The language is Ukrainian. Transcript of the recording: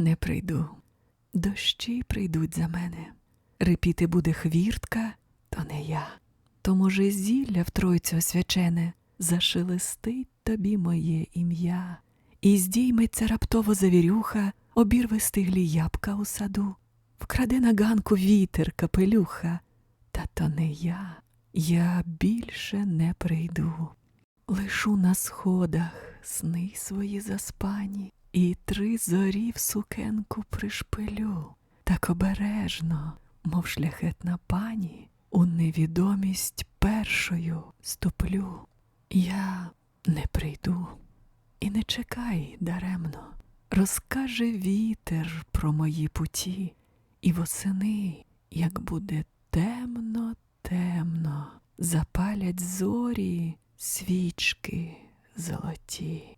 не прийду. Дощі прийдуть за мене. Репіти буде хвіртка, то не я. То, може, зілля в тройцю освячене, зашелестить тобі моє ім'я, і здійметься раптово завірюха, обірве стиглі ябка у саду, вкраде на ганку вітер капелюха, та то не я, я більше не прийду. Лишу на сходах сни свої заспані, і три зорі в сукенку пришпилю, так обережно, мов шляхетна пані, у невідомість першою ступлю. Я не прийду і не чекай даремно, розкаже вітер про мої путі, і восени, як буде темно, темно, запалять зорі свічки золоті.